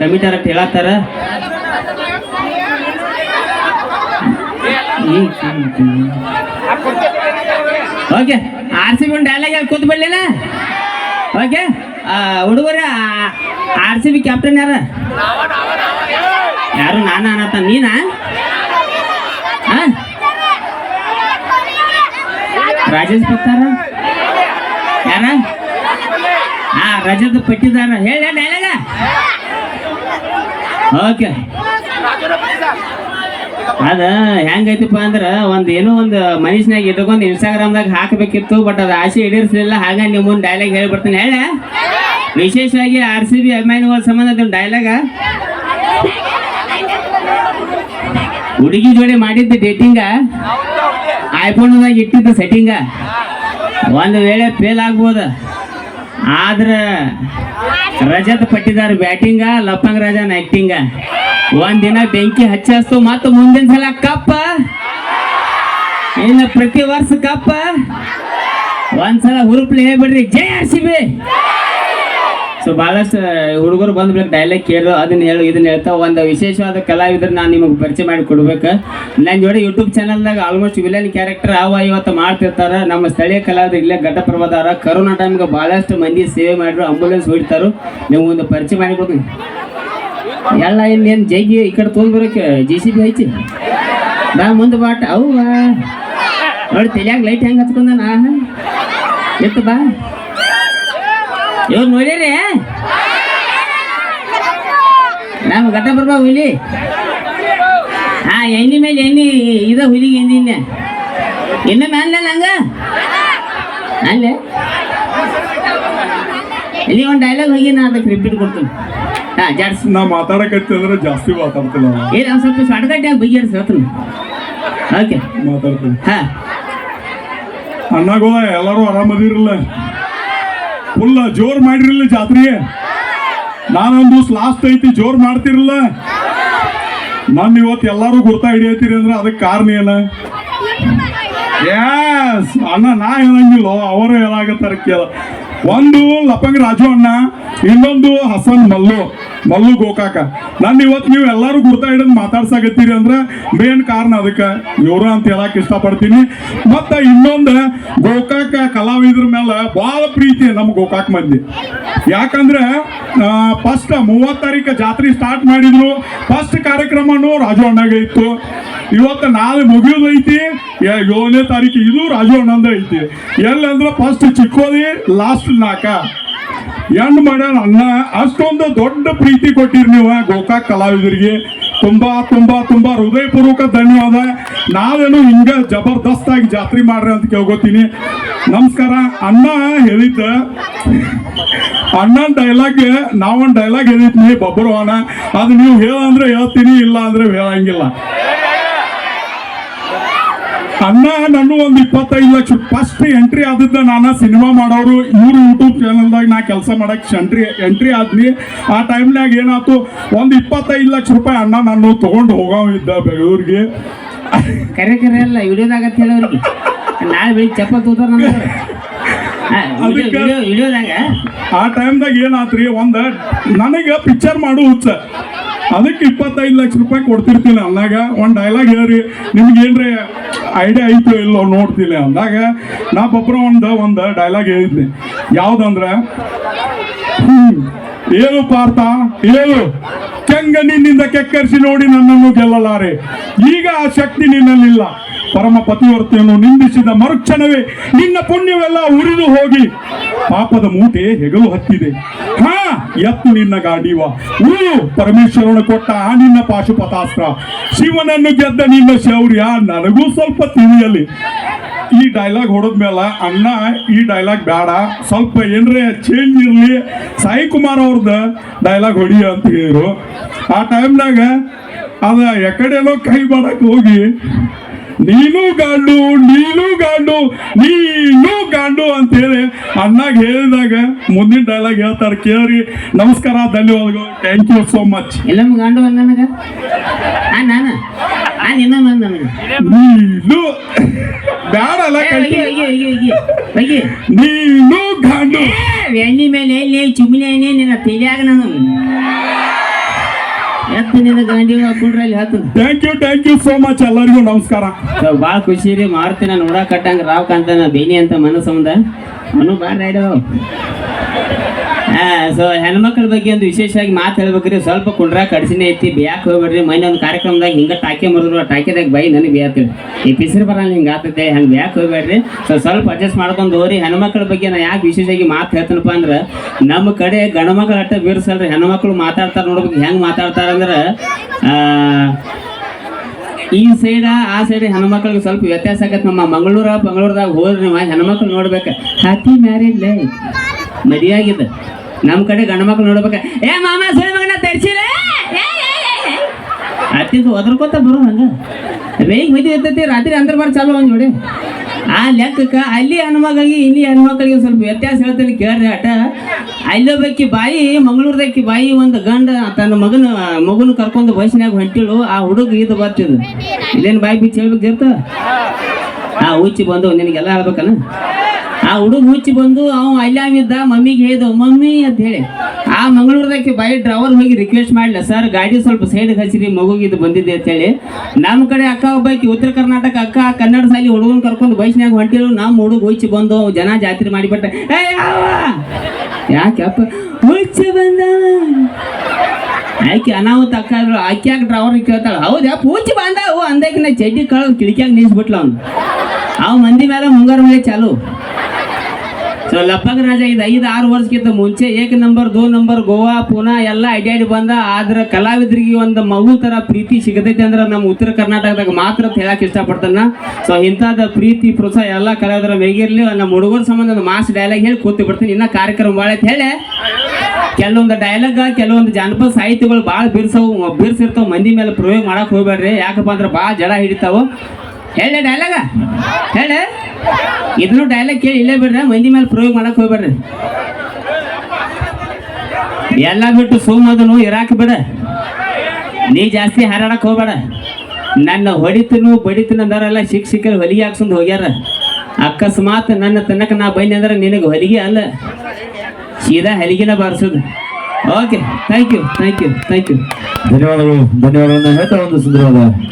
ಕಮಿಟಾರ ಹೇಳತ್ತಾರ? Okay R C B ಒಂದು dialogue ಹೇಳಿ ಕೂತ್ ಬಿಡ್ಲಿಲ್ಲ? ಓಕೆ ಹುಡುಗರ ಆರ್ ಸಿ ಬಿ ಕ್ಯಾಪ್ಟನ್ ಯಾರ? ಯಾರು, ನಾನು ಅನ್ನತ್ತ ನೀನಾ? ರಾಜೇಶ್ ಪತ್ತಾರ ಯಾರ? ಹಾ ರಜದ ಪಟ್ಟಿದಾರ ಹೇಳ ಡೈಲಾಗ ಓಕೆ. ಅದ ಹೆಂಗೈತಿಪ್ಪ ಅಂದ್ರೆ ಒಂದು ಏನೋ ಒಂದು ಮನುಷ್ಯನಾಗ ಇಟ್ಕೊಂಡು ಇನ್ಸ್ಟಾಗ್ರಾಮ್ದಾಗ ಹಾಕಬೇಕಿತ್ತು ಬಟ್ ಅದು ಆಸೆ ಈಡೇರಿಸಲಿಲ್ಲ. ಹಾಗೆ ನಿಮ್ಮ ಡೈಲಾಗ್ ಹೇಳಿಬಿಡ್ತೀನಿ. ಹೇಳ? ವಿಶೇಷವಾಗಿ ಆರ್ ಸಿ ಬಿ ಅಭಿಮಾನಿಗಳ ಸಂಬಂಧ ಡೈಲಾಗ ಹುಡುಗಿ ಜೋಡಿ ಮಾಡಿದ್ದ ಡೇಟಿಂಗ ಐಫೋನ್ದಾಗ ಇಟ್ಟಿದ್ದ ಸೆಟ್ಟಿಂಗ ಒಂದು ವೇಳೆ ಫೇಲ್ ಆಗ್ಬೋದು? ಆದ್ರ ರಜತ್ ಪಟ್ಟಿದಾರ ಬ್ಯಾಟಿಂಗ, ಲಪ್ಪಂಗ್ ರಾಜನ್ ಆಕ್ಟಿಂಗ ಒಂದಿನ ಬೆಂಕಿ ಹಚ್ಚಸ್ತು, ಮತ್ತು ಮುಂದಿನ ಸಲ ಕಪ್ಪ. ಇನ್ನು ಪ್ರತಿ ವರ್ಷ ಕಪ್ಪ. ಒಂದ್ಸಲ ಹುರುಪ್ಲಿ ಹೇಳ್ಬಿಡ್ರಿ, ಜೈ ಆರ್ ಸೊ ಭಾಳಷ್ಟು ಹುಡುಗರು ಮೇಲೆ ಡೈಲಾಗ್ ಕೇಳು ಅದನ್ನ ಹೇಳು, ಇದನ್ನ ಹೇಳ್ತಾ ಒಂದು ವಿಶೇಷವಾದ ಕಲಾವಿದ್ರೆ ನಾನು ನಿಮಗೆ ಪರಿಚಯ ಮಾಡಿ ಕೊಡ್ಬೇಕು. ನನ್ನ ಜೋಡಿ ಯೂಟ್ಯೂಬ್ ಚಾನಲ್ದಾಗ ಆಲ್ಮೋಸ್ಟ್ ವಿಲನ್ ಕ್ಯಾರೆಕ್ಟರ್ ಅವ ಇವತ್ತು ಮಾಡ್ತಿರ್ತಾರೆ. ನಮ್ಮ ಸ್ಥಳೀಯ ಕಲಾವಿದರು ಇಲ್ಲೇ ಘಟಪ್ರಭಾದಾರ ಕರೋನಾ ಟೈಮ್ಗೆ ಭಾಳಷ್ಟು ಮಂದಿ ಸೇವೆ ಮಾಡಿದ್ರು ಆಂಬುಲೆನ್ಸ್ ಹೊಡಿತಾರು. ನೀವು ಒಂದು ಪರಿಚಯ ಮಾಡಿ ಕೊಡಿ ಎಲ್ಲ ಇನ್ನೇನು ಜೈಗಿ ಈ ಕಡೆ ತೊಗೊಂಡ್ಬರೋಕೆ ಜಿ ಸಿ ಬಿ ಐತಿ? ನಾ ಮುಂದೆ ಬಾಟ. ಅವು ನೋಡಿ ತಲ್ಯಾಗ ಲೈಟ್ ಹೆಂಗೆ ಹಚ್ಕೊಂಡ ನಾ ಎತ್ತು ಬಾ. ಇವ್ರು ನೋಡಿರಿ ನಾವು ಗಟ್ಟ ಬರ್ಬಾ ಹುಲಿ? ಹಾ ಎಣ್ಣೆ ಮೇಲೆ ಎಣ್ಣೆ ಇದ ಹುಲಿಗೆ ಎಂದಿನ ಇನ್ನ. ಮೇಲೆ ನಂಗ ಅಲ್ಲೇ? ಇಲ್ಲಿ ಒಂದು ಡೈಲಾಗ್ ಹೋಗಿ ನಾ ಅದಕ್ಕೆ ರಿಪೀಟ್ ಕೊಡ್ತೀನಿ. ಹಾ ಜಾಡ್ಸ್. ನಾ ಮಾತಾಡಕತ್ತಿದ್ರೆ ಜಾಸ್ತಿ ಮಾತಾಡ್ತಿಲ್ಲ ಅವ. ಏ ನಾವು ಸ್ವಲ್ಪ ಶಾರ್ಟ್ಕಟ್ಟಾಗಿ ಬಗೆಹರಿಸಿ ಹೇಳ್ತೀನಿ ಓಕೆ ಮಾತಾಡ್ತೀನಿ. ಹಾ. ಅಣ್ಣಗೋ ಎಲ್ಲರೂ ಆರಾಮದಿರಲ್ಲ? ಫುಲ್ ಜೋರ್ ಮಾಡಿರಲಿಲ್ಲ ಜಾತ್ರೆ ನಾನೊಂದು ಲಾಸ್ಟ್ ಐತಿ, ಜೋರ್ ಮಾಡ್ತಿರಲ್ಲ ನಾನು ಇವತ್ತು ಎಲ್ಲರೂ ಗುರ್ತಾ ಹಿಡಿಯತ್ತೀರಿ ಅಂದ್ರೆ ಅದಕ್ಕೆ ಕಾರಣ ಏನ? ಎಸ್ ಅಣ್ಣ, ನಾ ಹೇಳಂಗಿಲ್ಲ, ಅವರು ಹೇಳಾಗತ್ತಾರ ಕೇಳ. ಒಂದು ಲಪಂಗ್ ರಾಜು ಅಣ್ಣ, ಇನ್ನೊಂದು ಹಸನ್ ಮಲ್ಲು. ಮಲ್ಲು ಗೋಕಾಕ. ನಾನು ಇವತ್ತು ನೀವು ಎಲ್ಲರೂ ಗುರ್ತಾ ಹಿಡಿದು ಮಾತಾಡ್ಸಾಕತ್ತೀರಿ ಅಂದ್ರೆ ಮೇನ್ ಕಾರಣ ಅದಕ್ಕೆ. ಇವರು ಅಂತ ಹೇಳಕ್ ಇಷ್ಟಪಡ್ತೀನಿ. ಮತ್ತೆ ಇನ್ನೊಂದು ಗೋಕಾಕ ಕಲಾವಿದ್ರ ಮೇಲೆ ಭಾಳ ಪ್ರೀತಿ ನಮ್ಮ ಗೋಕಾಕ ಮಂದಿ. ಯಾಕಂದ್ರೆ ಫಸ್ಟ್ ಮೂವತ್ತು ತಾರೀಕು ಜಾತ್ರೆ ಸ್ಟಾರ್ಟ್ ಮಾಡಿದ್ರು. ಫಸ್ಟ್ ಕಾರ್ಯಕ್ರಮನು ರಾಜು ಅಣ್ಣಗೆ ಇತ್ತು. ಇವತ್ತು ನಾಳೆ ಮುಗಿಯೋದೈತಿ ಏಳನೇ ತಾರೀಕು ಇದು ರಾಜು ಅಣ್ಣಂದ ಐತಿ. ಎಲ್ಲಂದ್ರೆ ಫಸ್ಟ್ ಚಿಕ್ಕೋದಿ ಲಾಸ್ಟ್ ನಾಕ. ಎಂಡ್ ಮಾಡ್ಯಾನ ಅಣ್ಣ ಅಷ್ಟೊಂದು ದೊಡ್ಡ ಪ್ರೀತಿ ಕೊಟ್ಟಿರಿ ನೀವು ಗೋಕಾಕ್ ಕಲಾವಿದರಿಗೆ. ತುಂಬಾ ತುಂಬಾ ತುಂಬಾ ಹೃದಯಪೂರ್ವಕ ಧನ್ಯವಾದ. ನಾವೇನು ಹಿಂಗ ಜಬರ್ದಸ್ತ್ ಆಗಿ ಜಾತ್ರೆ ಮಾಡ್ರಿ ಅಂತ ಕೇಳ್ಕೊತೀನಿ. ನಮಸ್ಕಾರ, ಅಣ್ಣ ಹೇಳಿದ್ದ, ಅಣ್ಣನ ಡೈಲಾಗ್ ನಾವೊಂದು ಡೈಲಾಗ್ ಹೇಳಿದ್ನಿ ಬಬ್ಬರು ಅಣ್ಣ ಅದು ನೀವು ಹೇಳಂದ್ರೆ ಹೇಳ್ತೀನಿ, ಇಲ್ಲ ಅಂದ್ರೆ ಹೇಳಂಗಿಲ್ಲ. ಅಣ್ಣ ನಾನು ಒಂದು ಇಪ್ಪತ್ತೈದು ಲಕ್ಷ ಫಸ್ಟ್ ಎಂಟ್ರಿ ಆದಿದ್ದ ನಾನು ಸಿನಿಮಾ ಮಾಡೋರು. ಇವ್ರು ಯೂಟ್ಯೂಬ್ ಚಾನಲ್ದಾಗ ನಾ ಕೆಲಸ ಮಾಡಕ್ಕೆ ಎಂಟ್ರಿ ಎಂಟ್ರಿ ಆದ್ನಿ. ಆ ಟೈಮ್ನಾಗ ಏನಾಯ್ತು ಒಂದು ಇಪ್ಪತ್ತೈದು ಲಕ್ಷ ರೂಪಾಯಿ ಅಣ್ಣ ನಾನು ತೊಗೊಂಡು ಹೋಗೋ ಇದ್ದ ಬೆಂಗಳೂರಿಗೆ. ಕರೆ ಕರೆ ಅಲ್ಲ ವಿಡಿಯೋದಾಗ ಅಂತ ಹೇಳೋರಿಗೆ ನಾಳೆ ಬೆಳಿಗ್ಗೆ ತೋತಾರ ಅದಕ್ಕೆ- ಆ ಟೈಮ್ದಾಗ ಏನಾತ್ರಿ? ಒಂದು ನನಗೆ ಪಿಕ್ಚರ್ ಮಾಡು ಹುಚ್ಚ. ಅದಕ್ಕೆ ಇಪ್ಪತ್ತೈದು ಲಕ್ಷ ರೂಪಾಯಿ ಕೊಡ್ತಿರ್ತೀನಿ ಅನ್ನಾಗ ಒಂದು ಡೈಲಾಗ್ ಹೇಳ್ರಿ. ನಿಮ್ಗೆ ಏನ್ರಿ ಐಡಿಯಾ ಐತೋ ಇಲ್ಲೋ ನೋಡ್ತಿಲ್ಲ ಅಂದಾಗ ನಾ ಒಬ್ಬರ ಒಂದು ಒಂದು ಡೈಲಾಗ್ ಹೇಳಿದ್ನಿ. ಯಾವ್ದಂದ್ರ ಏನು ಪಾರ್ಥ ಏನು ಕೆಂಗ ನಿನ್ನಿಂದ ಕೆಕ್ಕರಿಸಿ ನೋಡಿ ನನ್ನನ್ನು ಗೆಲ್ಲಲಾರೆ. ಈಗ ಆ ಶಕ್ತಿ ನಿನ್ನಲ್ಲಿಲ್ಲ. ಪರಮ ಪತಿವರ್ತೆಯನ್ನು ನಿಂದಿಸಿದ ಮರುಕ್ಷಣವೇ ನಿನ್ನ ಪುಣ್ಯವೆಲ್ಲ ಉರಿದು ಹೋಗಿ. ಪಾಪದ ಮೂಟೆ ಹೆಗಲು ಹತ್ತಿದೆ. ಹಾ ಎತ್ತು ನಿನ್ನ ಗಾಡಿವ. ಉರು ಪರಮೇಶ್ವರನ ಕೊಟ್ಟ ಆ ನಿನ್ನ ಪಾಶುಪತಾಸ್ತ್ರ. ಶಿವನನ್ನು ಗೆದ್ದ ನಿನ್ನ ಶೌರ್ಯ ನನಗೂ ಸ್ವಲ್ಪ ತಿಳಿಯಲಿ. ಈ ಡೈಲಾಗ್ ಹೊಡೆದ್ಮೇಲೆ, ಅಣ್ಣ, ಈ ಡೈಲಾಗ್ ಬೇಡ. ಸ್ವಲ್ಪ ಏನ್ರೆ ಚೇಂಜ್ ಇರಲಿ. ಸಾಯಿ ಕುಮಾರ್ ಅವ್ರದ್ದು ಡೈಲಾಗ್ ಹೊಡಿ ಅಂತ ಹೇಳಿದ್ರು. ಆ ಟೈಮ್ನಾಗ ಅದ ಎಕಡೆನೋ ಕೈ ಮಾಡಕ್ ಹೋಗಿ ನೀನು ಗಾಂಡು ನೀನು ಗಾಂಡು ನೀನು ಗಾಂಡು ಅಂತೇಳಿ ಅಣ್ಣಾಗ ಹೇಳಿದಾಗ ಮುಂದಿನ ಡೈಲಾಗ್ ಹೇಳ್ತಾರೆ. ಕೇಳ್ರಿ ನಮಸ್ಕಾರ ಧನ್ಯವಾದಗಳು. ಥ್ಯಾಂಕ್ ಯು ಸೋ ಮಚ್ ಇಲ್ಲ ಗಂಡು ನನಗ? ಆ ನಾನು? ನೀನು ಬ್ಯಾಡಲ್ಲ ಅಲ್ಲ. ನೀನು ಗಾಂಡು. ಎಣ್ಣೆ ಮೇಲೆ ಎಲ್ಲಿ ಎಣ್ಣೆ ನಿನ್ನ ತಿಳಿಯಾಗ ನಾನು. ನಿನ್ನ ಗಾಂಡಿ ಹಾಕೊಂಡ್ರೆ ಅಲ್ಲಿ ಹತ್ತು thank you thank you so much ಎಲ್ಲರಿಗೂ ನಮಸ್ಕಾರ. ಭಾಳ ಖುಷಿ ರೀ ಮಾಡ್ತೀನಿ ನೋಡಕ್ ಕಟ್ಟಂಗ ರಾವ್ ಕಾಂತನ ಬೇನಿ ಅಂತ ಮನಸ್ಸು ಸಂಬಂಧ ಅವನು ಬಾರ ರೈಡು ಸೊ ಹೆಣ್ಮಕ್ಳ ಬಗ್ಗೆ ಒಂದು ವಿಶೇಷವಾಗಿ ಮಾತು ಹೇಳ್ಬೇಕ್ರಿ. ಸ್ವಲ್ಪ ಕುಂಡ್ರ ಕಡ್ಸಿನೇ ಐತಿ. ಬ್ಯಾಕ್ ಹೋಗ್ಬೇಡ್ರಿ. ಮೊನ್ನೆ ಒಂದು ಕಾರ್ಯಕ್ರಮದಾಗ ಹಿಂಗೆ ಟಾಕೆ ಮರದ್ರು ಟಾಕೆದಾಗ ಬೈ ನನಗೆ ಬೇಯತ್ತೀವಿ ಈ ಪಿಸಿರು ಬರಲ್ಲ, ಹಿಂಗೆ ಆಗ್ತೈತೆ ಹಂಗೆ ಬ್ಯಾಕ್ ಹೋಗ್ಬೇಡ್ರಿ. ಸೊ ಸ್ವಲ್ಪ ಅಡ್ಜಸ್ಟ್ ಮಾಡ್ಕೊಂಡು ಹೋಗ್ರಿ. ಹೆಣ್ಮಕ್ಳ ಬಗ್ಗೆ ನಾ ಯಾಕೆ ವಿಶೇಷವಾಗಿ ಮಾತು ಹೇಳ್ತೀನಪ್ಪ ಅಂದ್ರೆ ನಮ್ಮ ಕಡೆ ಗಂಡ್ಮಕ್ಳು ಅಟ್ಟ ಬೀರ್ಸಲ್ರಿ ಹೆಣ್ಮಕ್ಳು ಮಾತಾಡ್ತಾರೆ ನೋಡ್ಬೇಕು ಹೆಂಗೆ ಮಾತಾಡ್ತಾರಂದ್ರೆ ಈ ಸೈಡ ಆ ಸೈಡ್ ಹೆಣ್ಮಕ್ಳಿಗೆ ಸ್ವಲ್ಪ ವ್ಯತ್ಯಾಸ ಆಗತ್ತೆ ನಮ್ಮ ಮಂಗಳೂರ ಮಂಗಳೂರದಾಗ ಹೋದ್ರಿ ನೀವು ಹೆಣ್ಮಕ್ಳು ನೋಡ್ಬೇಕು. ಹ್ಯಾಪಿ ಮ್ಯಾರೇಜ್ ಲೈಫ್ ಮದುವೆಯಾಗಿದೆ ನಮ್ಮ ಕಡೆ ಗಂಡ ಮಕ್ಳು ನೋಡ್ಬೇಕ. ಏ ಮಾಮ ಸುಳಿ ಮಗನ ತರ್ಸಿಲ್ಲ ಅತ್ತಿದ್ದು ಒದ್ರಕೋತ ಬರೋ ಹಂಗ. ಬೇಗ ಮೈದಿ ಇರ್ತೈತಿ, ರಾತ್ರಿ ಅಂತರ ಬಾರ್ ಚಾಲು ಒಂದು ನೋಡಿ. ಆ ಲೆಕ್ಕಕ್ಕೆ ಅಲ್ಲಿ ಹೆಣ್ಮಕ್ಳಿಗೆ ಇಲ್ಲಿ ಹೆಣ್ಮಕ್ಳಿಗೆ ಸ್ವಲ್ಪ ವ್ಯತ್ಯಾಸ ಹೇಳ್ತೀನಿ ಕೇಳ್ರಿ ಆಟ. ಅಲ್ಲೊಬ್ಬಾಕಿ ಬಾಯಿ ಮಂಗಳೂರ್ದಕ್ಕಿ ಬಾಯಿ ಒಂದು ಗಂಡ ತನ್ನ ಮಗನ ಮಗನ ಕರ್ಕೊಂಡು ವಯಸ್ಸಿನಾಗ ಹೊಂಟಿಳು. ಆ ಹುಡುಗ ಇದು ಬರ್ತಿದ್ದು ಇದೇನು ಬಾಯಿ ಬಿಚ್ಚಿ ಹೇಳ್ಬೇಕು ಇರ್ತ ಆ ಉಚ್ಚಿ ಬಂದು ನಿನಗೆಲ್ಲ ಹೇಳ್ಬೇಕನ? ಆ ಹುಡುಗ ಮುಚ್ಚಿ ಬಂದು ಅವ ಇದ್ದ ಮಮ್ಮಿಗೆ ಹೇಳಿದ ಮಮ್ಮಿ ಅಂತ ಹೇಳಿ. ಆ ಮಂಗಳೂರದಕ್ಕೆ ಬೈ ಡ್ರೈವರ್ ಹೋಗಿ ರಿಕ್ವೆಸ್ಟ್ ಮಾಡಲ, ಸರ್, ಗಾಡಿ ಸ್ವಲ್ಪ ಸೈಡ್ಗೆ ಹಚ್ಚಿರಿ ಮಗುಗಿದ್ದು ಇದು ಬಂದಿದೆ ಅಂತ ಹೇಳಿ. ನಮ್ಮ ಕಡೆ ಅಕ್ಕ ಒಬ್ಬಾಕಿ, ಉತ್ತರ ಕರ್ನಾಟಕ ಅಕ್ಕ, ಕನ್ನಡ ಸಾಲಿ ಹುಡುಗನ ಕರ್ಕೊಂಡು ಬೈಸ್ನಾಗ ಹೊಂಟಿರು. ನಮ್ಮ ಹುಡುಗ ಹುಚ್ಚಿ ಬಂದು ಜನ ಜಾತ್ರೆ ಮಾಡಿಬಿಟ್ಟ. ಯಾಕಪ್ಪ? ಹುಚ್ಚಿ ಬಂದ ಆಕೆ ಅನಾಹುತ ಅಕ್ಕ ಆಕೆ ಯಾಕೆ ಡ್ರೈವರ್ ಕೇಳ್ತಾಳ? ಹೌದಾ ಪೂಜೆ ಬಂದಾವು. ಅಂದಾಕಿನ ಚಡ್ಡಿ ಕಳ ಕಿಟಕಿಯಾಗ ನಿಲ್ಸ್ಬಿಟ್ಲ ಅವ್ನು. ಅವ್ ಮಂದಿ ಮೇಲೆ ಮುಂಗಾರು ಮೇಲೆ ಚಾಲು. ಲಪ್ಪಗ ರಾಜ ಇದು ಐದು ಆರು ವರ್ಷಕ್ಕಿಂತ ಮುಂಚೆ ಏಕ ನಂಬರ್, ದೋ ನಂಬರ್, ಗೋವಾ, ಪುನಾ ಎಲ್ಲ ಅಡ್ಡಾಡಿ ಬಂದ. ಆದ್ರೆ ಕಲಾವಿದರಿಗೆ ಒಂದು ಮಗು ತರ ಪ್ರೀತಿ ಸಿಗತೈತೆ ಅಂದ್ರೆ ನಮ್ಮ ಉತ್ತರ ಕರ್ನಾಟಕದಾಗ ಮಾತ್ರ ಹೇಳಕ್ ಇಷ್ಟಪಡ್ತಾನ. ಸೊ ಇಂಥದ್ದು ಪ್ರೀತಿ, ಪ್ರೋತ್ಸಾಹ ಎಲ್ಲ ಕಲಾವಿದರ ಮೇಗಿರ್ಲಿ ನಮ್ಮ ಹುಡುಗರ ಸಂಬಂಧ ಒಂದು ಮಾಸ್ ಡೈಲಾಗ್ ಹೇಳಿ ಕೂತು ಬಿಡ್ತೀನಿ. ಇನ್ನ ಕಾರ್ಯಕ್ರಮ ಭಾಳ ಹೇಳಿ. ಕೆಲವೊಂದು ಡೈಲಾಗ್ ಕೆಲವೊಂದು ಜಾನಪದ ಸಾಹಿತ್ಯಗಳು ಭಾಳ ಬಿರ್ಸವು, ಬಿರ್ಸಿರ್ತಾವ. ಮಂದಿ ಮೇಲೆ ಪ್ರಯೋಗ ಮಾಡಕ್ ಹೋಗ್ಬೇಡ್ರಿ. ಯಾಕಪ್ಪ ಅಂದ್ರೆ ಭಾಳ ಜಡ ಹಿಡಿತಾವು. ಹೇಳಿ ಡೈಲಾಗ ಹೇಳ ಇದನ್ನು ಡೈಲಾಗ್ ಕೇಳಿ ಇಲ್ಲೇ ಬಿಡ್ರಿ, ಮಂದಿ ಮೇಲೆ ಪ್ರಯೋಗ ಮಾಡಕ್ ಹೋಗ್ಬೇಡ್ರಿ. ಎಲ್ಲ ಬಿಟ್ಟು ಸೋಮದನು ಇರಾಕ್ ಬಿಡ. ನೀ ಜಾಸ್ತಿ ಹಾರಾಡಕ್ ಹೋಗ್ಬೇಡ. ನನ್ನ ಹೊಡಿತನು ಬಡಿತನ ಅಂದಾರಲ್ಲ ಶಿಕ್ಷಕರು ಹೊಲಿಗೆ ಹಾಕ್ಸೊಂದು ಹೋಗ್ಯಾರ. ಅಕಸ್ಮಾತ್ ನನ್ನ ತನಕ ನಾ ಬನ್ನಿ ಅಂದ್ರೆ ನಿನಗೆ ಹೊಲಿಗೆ ಅಲ್ಲ. ಸೀದಾ ಹಲಿಗೆನ ಬಾರಿಸೋದು. Okay thank you thank you thank you ಧನ್ಯವಾದಗಳು ಧನ್ಯವಾದಗಳನ್ನು ಹೇಳ್ತಾ ಒಂದು ಸುಂದರವಾದ